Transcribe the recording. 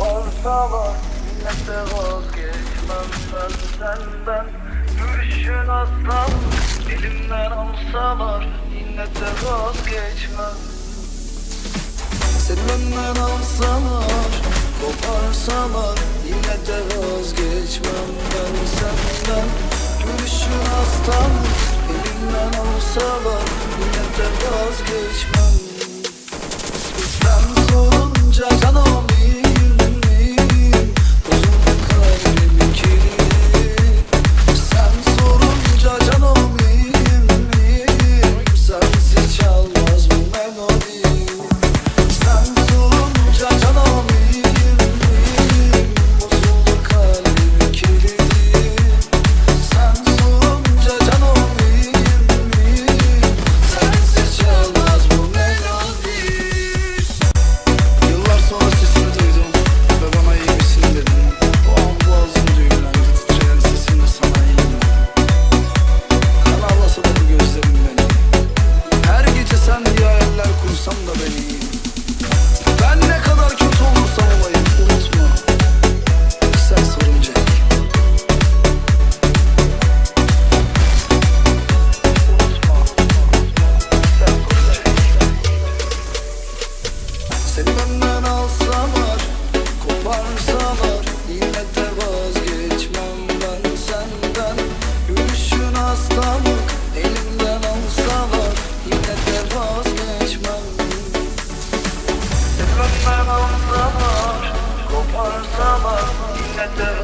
Ortalık millete vazgeçmem ben senden. Görüşün aslan elimden alsalar Millete vazgeçmem. Senden alsalar Koparsalar yine de Seni benden alsalar, Yine de vazgeçmem ben senden. Gülüşün hastalık, elimden alsalar Yine de vazgeçmem. Seni benden alsalar, Yine de